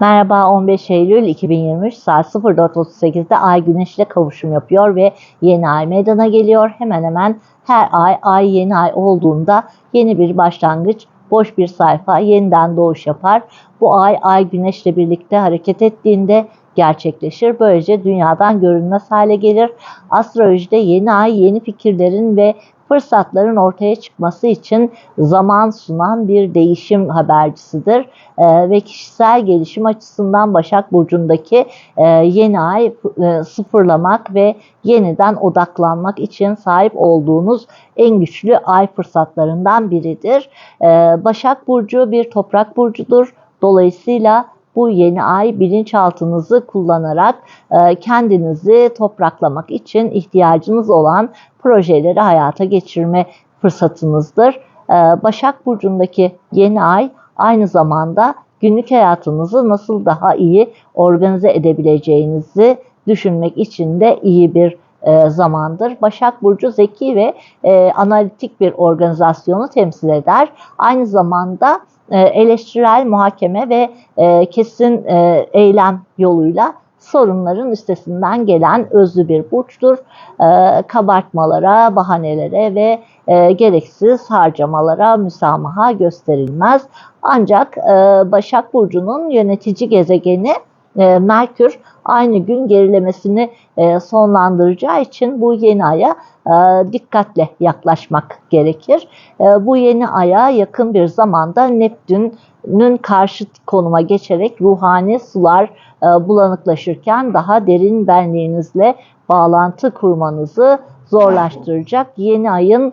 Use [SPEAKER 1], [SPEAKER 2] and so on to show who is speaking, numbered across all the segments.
[SPEAKER 1] Merhaba 15 Eylül 2023 saat 04.38'de Ay Güneş ile kavuşum yapıyor ve yeni ay meydana geliyor. Hemen hemen her ay ay yeni ay olduğunda yeni bir başlangıç, boş bir sayfa, yeniden doğuş yapar. Bu ay ay Güneş ile birlikte hareket ettiğinde gerçekleşir. Böylece dünyadan görünmez hale gelir. Astrolojide yeni ay yeni fikirlerin ve fırsatların ortaya çıkması için zaman sunan bir değişim habercisidir. Ee, ve kişisel gelişim açısından Başak Burcu'ndaki e, yeni ay e, sıfırlamak ve yeniden odaklanmak için sahip olduğunuz en güçlü ay fırsatlarından biridir. Ee, Başak Burcu bir toprak burcudur. Dolayısıyla bu yeni ay bilinçaltınızı kullanarak e, kendinizi topraklamak için ihtiyacınız olan projeleri hayata geçirme fırsatınızdır. E, Başak Burcu'ndaki yeni ay aynı zamanda günlük hayatınızı nasıl daha iyi organize edebileceğinizi düşünmek için de iyi bir e, zamandır. Başak Burcu zeki ve e, analitik bir organizasyonu temsil eder. Aynı zamanda eleştirel muhakeme ve e, kesin e, eylem yoluyla sorunların üstesinden gelen özlü bir burçtur. E, kabartmalara, bahanelere ve e, gereksiz harcamalara müsamaha gösterilmez. Ancak e, Başak Burcu'nun yönetici gezegeni e, Merkür aynı gün gerilemesini e, sonlandıracağı için bu yeni aya e, dikkatle yaklaşmak gerekir. E, bu yeni aya yakın bir zamanda Neptün'ün karşıt konuma geçerek ruhani sular e, bulanıklaşırken daha derin benliğinizle bağlantı kurmanızı zorlaştıracak. Yeni ayın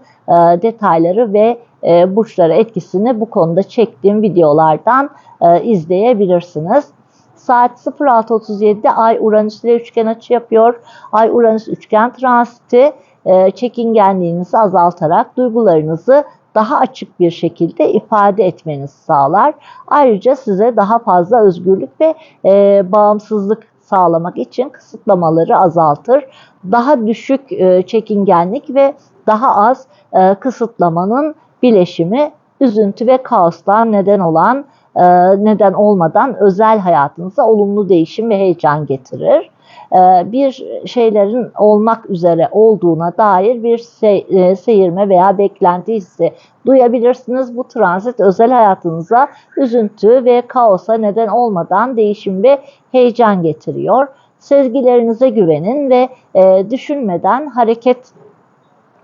[SPEAKER 1] detayları ve burçlara etkisini bu konuda çektiğim videolardan izleyebilirsiniz. Saat 06.37'de Ay Uranüs ile üçgen açı yapıyor. Ay Uranüs üçgen transiti e, çekingenliğinizi azaltarak duygularınızı daha açık bir şekilde ifade etmenizi sağlar. Ayrıca size daha fazla özgürlük ve e, bağımsızlık sağlamak için kısıtlamaları azaltır. Daha düşük e, çekingenlik ve daha az e, kısıtlamanın bileşimi üzüntü ve kaostan neden olan neden olmadan özel hayatınıza olumlu değişim ve heyecan getirir. E, bir şeylerin olmak üzere olduğuna dair bir se seyirme veya beklenti hissi duyabilirsiniz. Bu transit özel hayatınıza üzüntü ve kaosa neden olmadan değişim ve heyecan getiriyor. Sezgilerinize güvenin ve e, düşünmeden hareket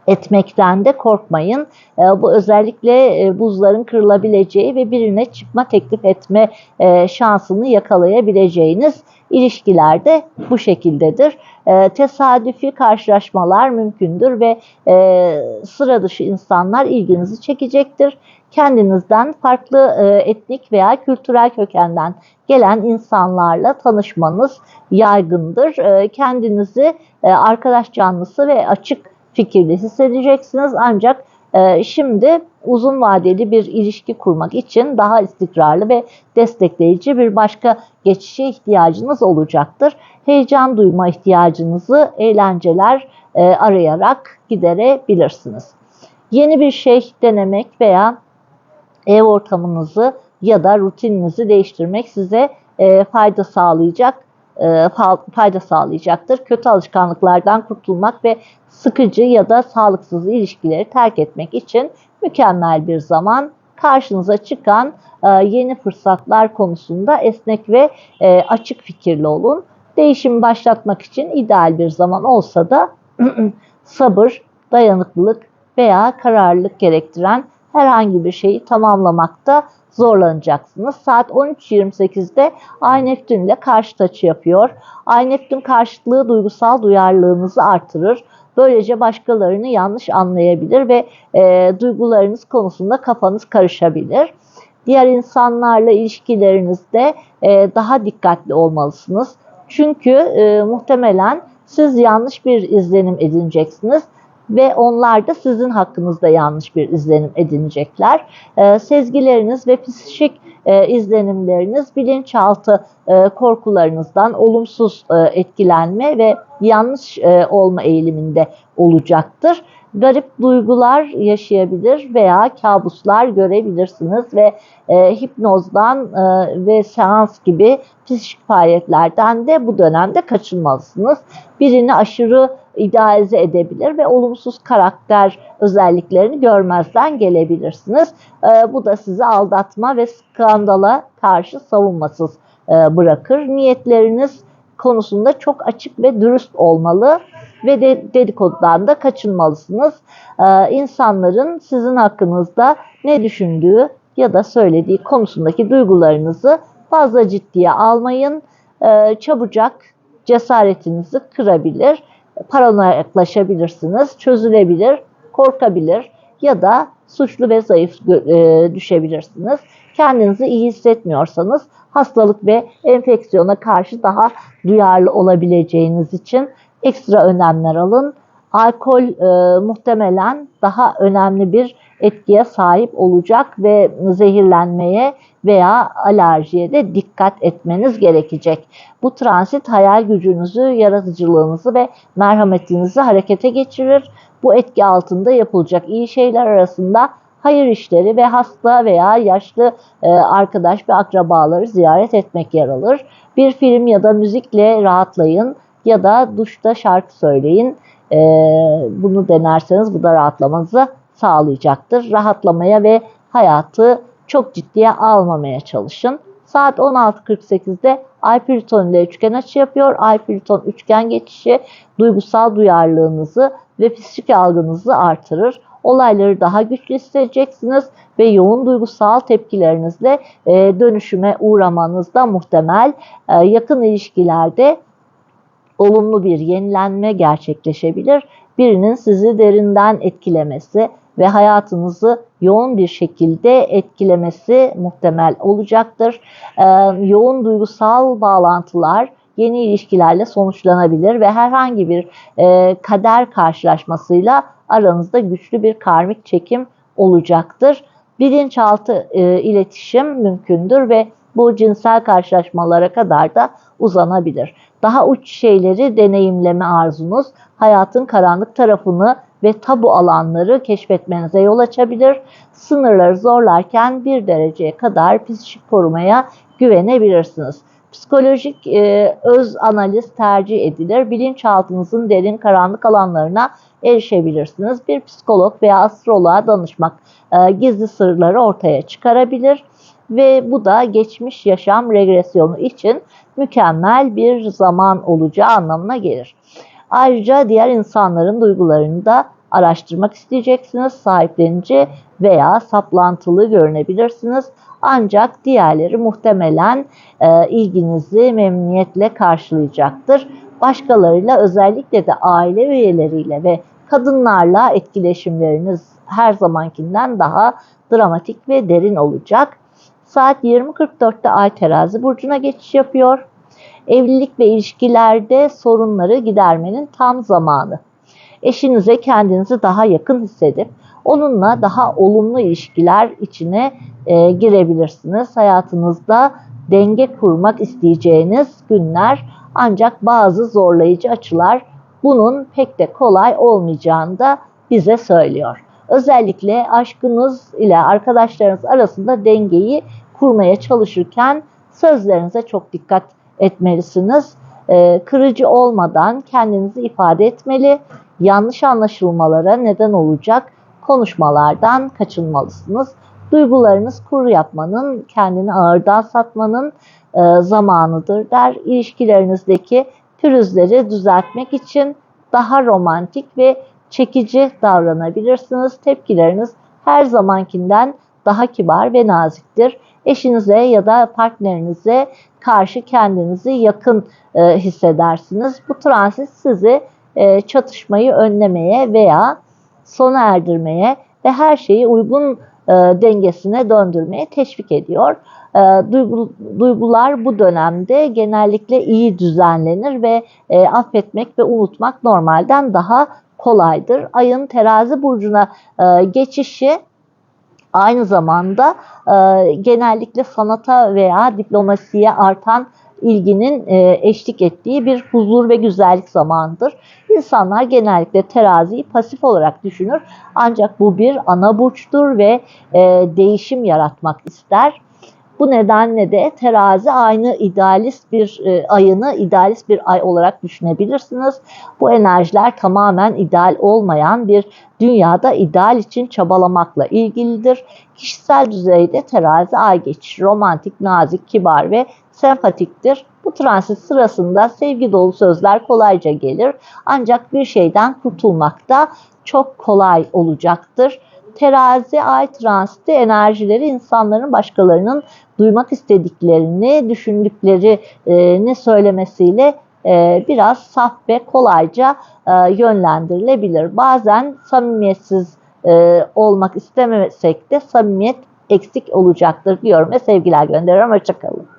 [SPEAKER 1] etmekten de korkmayın. E, bu özellikle e, buzların kırılabileceği ve birine çıkma teklif etme e, şansını yakalayabileceğiniz ilişkilerde bu şekildedir. E, tesadüfi karşılaşmalar mümkündür ve e, sıra dışı insanlar ilginizi çekecektir. Kendinizden farklı etnik veya kültürel kökenden gelen insanlarla tanışmanız yaygındır. E, kendinizi arkadaş canlısı ve açık fikirli hissedeceksiniz. Ancak e, şimdi uzun vadeli bir ilişki kurmak için daha istikrarlı ve destekleyici bir başka geçişe ihtiyacınız olacaktır. Heyecan duyma ihtiyacınızı eğlenceler e, arayarak giderebilirsiniz. Yeni bir şey denemek veya ev ortamınızı ya da rutininizi değiştirmek size e, fayda sağlayacak fayda sağlayacaktır. Kötü alışkanlıklardan kurtulmak ve sıkıcı ya da sağlıksız ilişkileri terk etmek için mükemmel bir zaman. Karşınıza çıkan e, yeni fırsatlar konusunda esnek ve e, açık fikirli olun. Değişimi başlatmak için ideal bir zaman olsa da sabır, dayanıklılık veya kararlılık gerektiren herhangi bir şeyi tamamlamakta zorlanacaksınız. Saat 13.28'de Ay Neptün ile karşıt açı yapıyor. Ay Neptün karşıtlığı duygusal duyarlılığınızı artırır. Böylece başkalarını yanlış anlayabilir ve e, duygularınız konusunda kafanız karışabilir. Diğer insanlarla ilişkilerinizde e, daha dikkatli olmalısınız. Çünkü e, muhtemelen siz yanlış bir izlenim edineceksiniz ve onlar da sizin hakkınızda yanlış bir izlenim edinecekler. E, sezgileriniz ve psikik e, izlenimleriniz bilinçaltı e, korkularınızdan olumsuz e, etkilenme ve yanlış e, olma eğiliminde olacaktır. Garip duygular yaşayabilir veya kabuslar görebilirsiniz ve e, hipnozdan e, ve seans gibi psikik faaliyetlerden de bu dönemde kaçınmalısınız. Birini aşırı idealize edebilir ve olumsuz karakter özelliklerini görmezden gelebilirsiniz. E, bu da sizi aldatma ve skandala karşı savunmasız e, bırakır. Niyetleriniz konusunda çok açık ve dürüst olmalı ve de dedikodudan da kaçınmalısınız. Ee, insanların sizin hakkınızda ne düşündüğü ya da söylediği konusundaki duygularınızı fazla ciddiye almayın. Ee, çabucak cesaretinizi kırabilir, paranoyaklaşabilirsiniz, çözülebilir, korkabilir ya da suçlu ve zayıf e, düşebilirsiniz. Kendinizi iyi hissetmiyorsanız hastalık ve enfeksiyona karşı daha duyarlı olabileceğiniz için ekstra önlemler alın. Alkol e, muhtemelen daha önemli bir etkiye sahip olacak ve zehirlenmeye veya alerjiye de dikkat etmeniz gerekecek. Bu transit hayal gücünüzü, yaratıcılığınızı ve merhametinizi harekete geçirir. Bu etki altında yapılacak iyi şeyler arasında hayır işleri ve hasta veya yaşlı e, arkadaş ve akrabaları ziyaret etmek yer alır. Bir film ya da müzikle rahatlayın ya da duşta şarkı söyleyin. E, bunu denerseniz bu da rahatlamanızı sağlayacaktır. Rahatlamaya ve hayatı çok ciddiye almamaya çalışın. Saat 16.48'de Ay Plüton ile üçgen açı yapıyor. Ay Plüton üçgen geçişi duygusal duyarlılığınızı ve psikik algınızı artırır. Olayları daha güçlü hissedeceksiniz ve yoğun duygusal tepkilerinizle e, dönüşüme uğramanız da muhtemel. E, yakın ilişkilerde olumlu bir yenilenme gerçekleşebilir. Birinin sizi derinden etkilemesi ve hayatınızı yoğun bir şekilde etkilemesi muhtemel olacaktır. Ee, yoğun duygusal bağlantılar yeni ilişkilerle sonuçlanabilir ve herhangi bir e, kader karşılaşmasıyla aranızda güçlü bir karmik çekim olacaktır. Bilinçaltı e, iletişim mümkündür ve bu cinsel karşılaşmalara kadar da uzanabilir. Daha uç şeyleri deneyimleme arzunuz hayatın karanlık tarafını ve tabu alanları keşfetmenize yol açabilir. Sınırları zorlarken bir dereceye kadar psikik korumaya güvenebilirsiniz. Psikolojik e, öz analiz tercih edilir. Bilinçaltınızın derin karanlık alanlarına erişebilirsiniz. Bir psikolog veya astroloğa danışmak e, gizli sırları ortaya çıkarabilir ve bu da geçmiş yaşam regresyonu için mükemmel bir zaman olacağı anlamına gelir. Ayrıca diğer insanların duygularını da araştırmak isteyeceksiniz. Sahiplenici veya saplantılı görünebilirsiniz. Ancak diğerleri muhtemelen e, ilginizi memnuniyetle karşılayacaktır. Başkalarıyla özellikle de aile üyeleriyle ve kadınlarla etkileşimleriniz her zamankinden daha dramatik ve derin olacak. Saat 20.44'te Ay terazi burcuna geçiş yapıyor. Evlilik ve ilişkilerde sorunları gidermenin tam zamanı. Eşinize kendinizi daha yakın hissedip onunla daha olumlu ilişkiler içine e, girebilirsiniz. Hayatınızda denge kurmak isteyeceğiniz günler ancak bazı zorlayıcı açılar bunun pek de kolay olmayacağını da bize söylüyor. Özellikle aşkınız ile arkadaşlarınız arasında dengeyi kurmaya çalışırken sözlerinize çok dikkat etmelisiniz. E, kırıcı olmadan kendinizi ifade etmeli. Yanlış anlaşılmalara neden olacak konuşmalardan kaçınmalısınız. Duygularınız kuru yapmanın, kendini ağırdan satmanın e, zamanıdır der. İlişkilerinizdeki pürüzleri düzeltmek için daha romantik ve çekici davranabilirsiniz. Tepkileriniz her zamankinden daha kibar ve naziktir. Eşinize ya da partnerinize karşı kendinizi yakın e, hissedersiniz. Bu transit sizi e, çatışmayı önlemeye veya sona erdirmeye ve her şeyi uygun e, dengesine döndürmeye teşvik ediyor. E, duygu, duygular bu dönemde genellikle iyi düzenlenir ve e, affetmek ve unutmak normalden daha kolaydır. Ayın terazi burcuna e, geçişi aynı zamanda e, genellikle sanata veya diplomasiye artan ilginin e, eşlik ettiği bir huzur ve güzellik zamanıdır. İnsanlar genellikle teraziyi pasif olarak düşünür. Ancak bu bir ana burçtur ve e, değişim yaratmak ister. Bu nedenle de terazi aynı idealist bir e, ayını idealist bir ay olarak düşünebilirsiniz. Bu enerjiler tamamen ideal olmayan bir dünyada ideal için çabalamakla ilgilidir. Kişisel düzeyde terazi ay geçişi romantik, nazik, kibar ve sempatiktir. Bu transit sırasında sevgi dolu sözler kolayca gelir. Ancak bir şeyden kurtulmak da çok kolay olacaktır. Terazi ay transiti enerjileri insanların başkalarının duymak istediklerini, düşündüklerini söylemesiyle e, biraz saf ve kolayca e, yönlendirilebilir. Bazen samimiyetsiz e, olmak istemesek de samimiyet eksik olacaktır diyorum ve sevgiler gönderiyorum. Hoşçakalın.